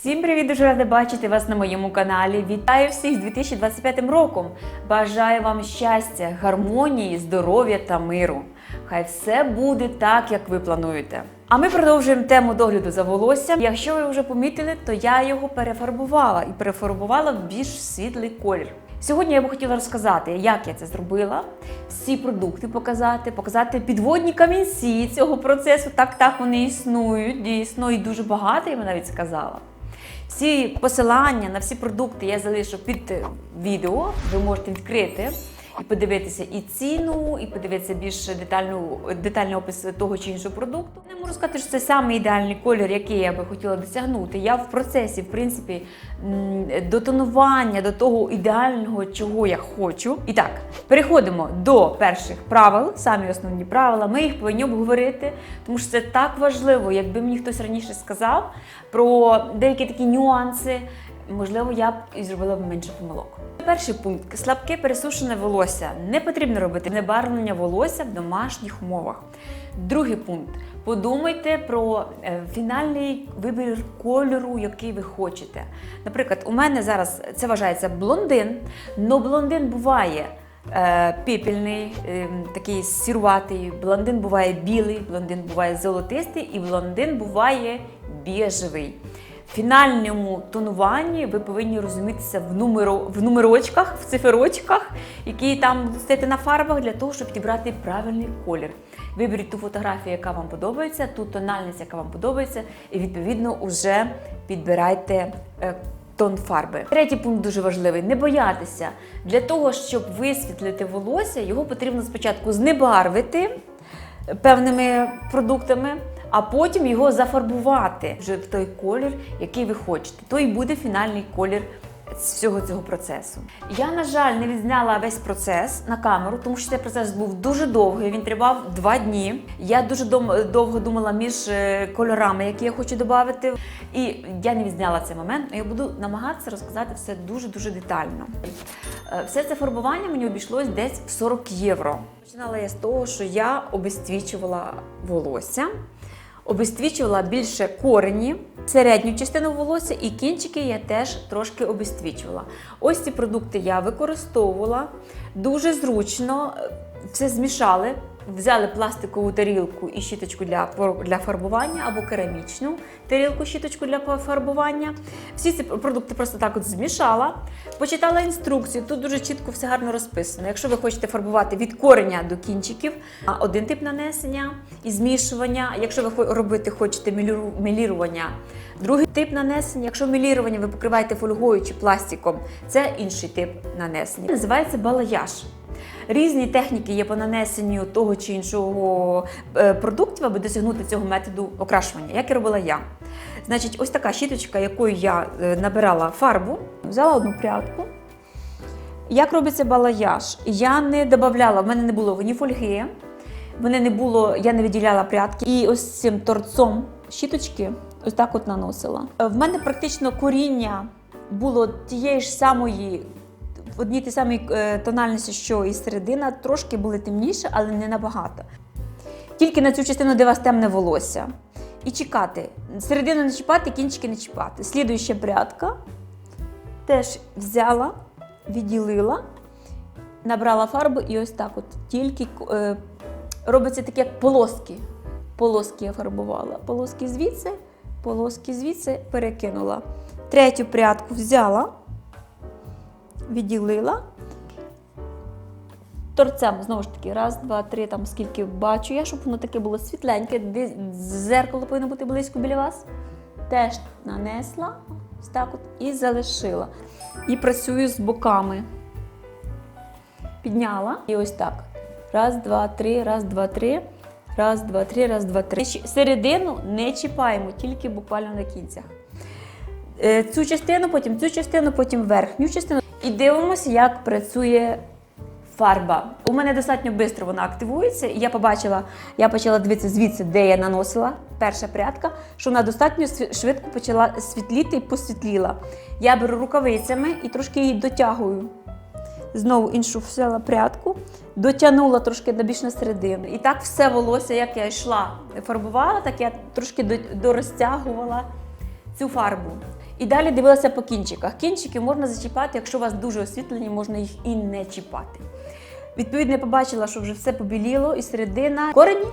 Всім привіт! Дуже рада бачити вас на моєму каналі. Вітаю всіх з 2025 роком. Бажаю вам щастя, гармонії, здоров'я та миру. Хай все буде так, як ви плануєте. А ми продовжуємо тему догляду за волоссям. Якщо ви вже помітили, то я його перефарбувала і перефарбувала в більш світлий колір. Сьогодні я би хотіла розказати, як я це зробила, всі продукти показати, показати підводні камінці цього процесу. Так, так вони існують, дійсно, і дуже багато, я би навіть сказала. Всі посилання на всі продукти я залишу під е, відео. Ви можете відкрити і подивитися і ціну, і подивитися більш детальну, детальний опис того чи іншого продукту. Не можу сказати, що це саме ідеальний колір, який я би хотіла досягнути. Я в процесі, в принципі, м, до тонування, до того ідеального, чого я хочу. І так, переходимо до перших правил, самі основні правила. Ми їх повинні обговорити, тому що це так важливо, якби мені хтось раніше сказав про деякі такі нюанси. Можливо, я б і зробила б менше помилок. Перший пункт слабке пересушене волосся. Не потрібно робити небарвлення волосся в домашніх умовах. Другий пункт. Подумайте про е, фінальний вибір кольору, який ви хочете. Наприклад, у мене зараз це вважається блондин, але блондин буває е, пепельний, е, такий сіруватий, блондин буває білий, блондин буває золотистий і блондин буває біжевий. Фінальному тонуванні ви повинні розумітися в, нумеро, в нумерочках, в циферочках, які там будуть на фарбах для того, щоб підібрати правильний колір. Виберіть ту фотографію, яка вам подобається, ту тональність, яка вам подобається, і відповідно вже підбирайте е, тон фарби. Третій пункт дуже важливий: не боятися. Для того, щоб висвітлити волосся, його потрібно спочатку знебарвити певними продуктами, а потім його зафарбувати вже в той колір, який ви хочете. То і буде фінальний колір З всього цього процесу. Я, на жаль, не відзняла весь процес на камеру, тому що цей процес був дуже довгий. Він тривав два дні. Я дуже довго думала між е, кольорами, які я хочу додати. І я не відзняла цей момент. Я буду намагатися розказати все дуже дуже детально. Е, Все це фарбування мені обійшлось десь в 40 євро. Починала я з того, що я обесцвічувала волосся. Обесцвічувала більше корені, середню частину волосся і кінчики я теж трошки обесцвічувала. Ось ці продукти я використовувала дуже зручно, е, все змішали. Взяли пластикову тарілку і щіточку для, для фарбування або керамічну тарілку, щіточку для фарбування. Всі ці продукти просто так от змішала. Почитала інструкцію. Тут дуже чітко все гарно розписано. Якщо ви хочете фарбувати від кореня до кінчиків, один тип нанесення і змішування. Якщо ви робити хочете міліру- мілірування, другий тип нанесення. Якщо мілірування ви покриваєте фольгою чи пластиком, це інший тип нанесення. Називається балаяж. Різні техніки є по нанесенню того чи іншого е, продуктів, аби досягнути цього методу окрашування, як і робила я. Значить, ось така щіточка, якою я е, набирала фарбу, взяла одну прядку. Як робиться балаяж? Я не додавала, в мене не було ні фольги, мене не було, я не виділяла прядки. І ось цим торцом щіточки ось так от наносила. В мене практично коріння було тієї ж самої, одній тій самій е, тональності, що і середина, трошки були темніше, але не набагато. Тільки на цю частину, де у вас темне волосся. І чекати. Середину не чіпати, кінчики не чіпати. Слідуюча прядка теж взяла, відділила, набрала фарбу і ось так от тільки е, робиться таке як полоски. Полоски я фарбувала. Полоски звідси, полоски звідси перекинула. Третю прядку взяла, відділила. Торцем, знову ж таки, раз, два, три, там скільки бачу я, щоб воно таке було світленьке, зеркало повинно бути близько біля вас. Теж нанесла, так от, і залишила. І працюю з боками. Підняла і ось так. Раз, два, три, раз, два, три. Раз, два, три, раз, два, три. Середину не чіпаємо, тільки буквально на кінцях. Е, Цю частину, потім цю частину, потім верхню частину. І дивимося, як працює фарба. У мене достатньо швидко вона активується. І я побачила, я почала дивитися звідси, де я наносила перша прядка, що вона достатньо швидко почала світліти і посвітліла. Я беру рукавицями і трошки її дотягую. Знову іншу взяла прядку, дотягнула трошки на більш на середину. І так все волосся, як я йшла, фарбувала, так я трошки дорозтягувала цю фарбу. І далі дивилася по кінчиках. Кінчики можна зачіпати, якщо у вас дуже освітлені, можна їх і не чіпати. Відповідно, я побачила, що вже все побіліло, і середина корені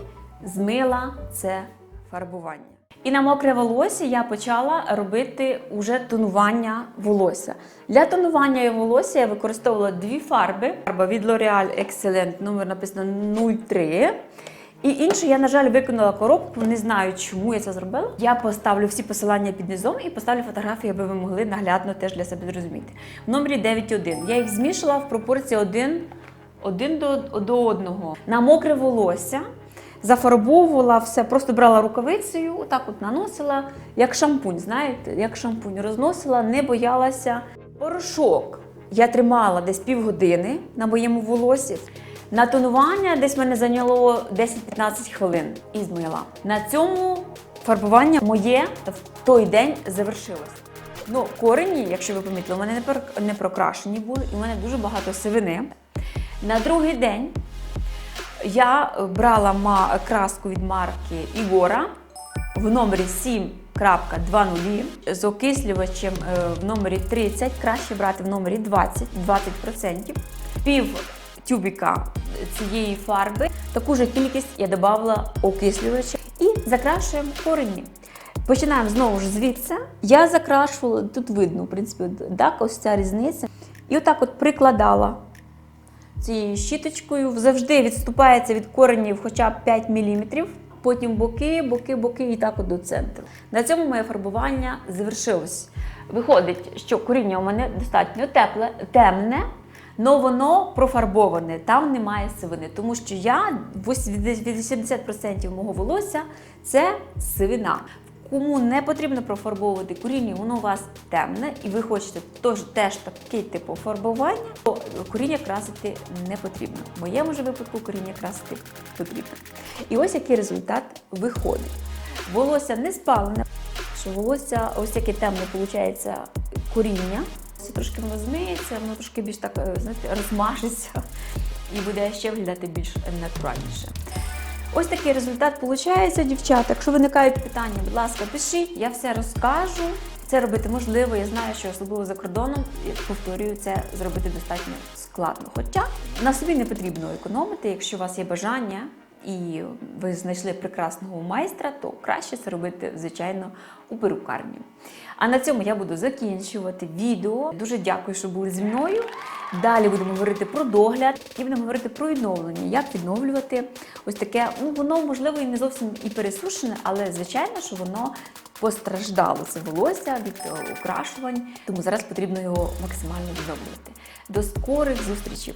змила це фарбування. І на мокре волосся я почала робити уже тонування волосся. Для тонування волосся я використовувала дві фарби. Фарба від L'Oreal Excellent, номер написано 03. І іншу я, на жаль, виконала коробку. Не знаю, чому я це зробила. Я поставлю всі посилання під низом і поставлю фотографії, аби ви могли наглядно теж для себе зрозуміти. В номері 9.1 я їх змішала в пропорції 1, 1 до, до 1. На мокре волосся зафарбовувала все, просто брала рукавицею, отак от наносила, як шампунь, знаєте, як шампунь розносила, не боялася. Порошок я тримала десь півгодини на моєму волосі. На тонування десь мене зайняло 10-15 хвилин і змила. На цьому фарбування моє в той день завершилось. Ну, корені, якщо ви помітили, у мене не прокрашені були, і в мене дуже багато сивини. На другий день я брала краску від марки Ігора в номері 7.2.0 з окислювачем е, в номері 30, краще брати в номері 20, 20%. Пів тюбіка цієї фарби. Таку ж кількість я додавала окислювача і закрашуємо корені. Починаємо знову ж звідси. Я закрашувала, тут видно, в принципі, так, ось ця різниця. І отак от прикладала цією щіточкою. Завжди відступається від коренів хоча б 5 мм. Потім боки, боки, боки і так от до центру. На цьому моє фарбування завершилось. Виходить, що коріння у мене достатньо тепле, темне, але воно профарбоване, там немає сивини. Тому що я 80% мого волосся це сивина. Кому не потрібно профарбовувати коріння, воно у вас темне, і ви хочете теж, теж такий типу фарбування, то коріння красити не потрібно. В моєму ж випадку коріння красити потрібно. І ось який результат виходить. Волосся не спалене, що волосся ось яке темне виходить коріння. Це трошки воно змиється, воно трошки більш так е, знаєте, розмажеться і буде ще виглядати більш натуральніше. Ось такий результат виходить, дівчата. Якщо виникають питання, будь ласка, пишіть, я все розкажу. Це робити можливо. Я знаю, що особливо за кордоном, повторюю, це зробити достатньо складно. Хоча на собі не потрібно економити, якщо у вас є бажання і ви знайшли прекрасного майстра, то краще це робити, звичайно, у перукарні. А на цьому я буду закінчувати відео. Дуже дякую, що були зі мною. Далі будемо говорити про догляд і будемо говорити про відновлення, як відновлювати ось таке. Ну воно можливо і не зовсім і пересушене, але звичайно, що воно постраждало це волосся від окрашувань. Тому зараз потрібно його максимально відновлювати. До скорих зустрічей!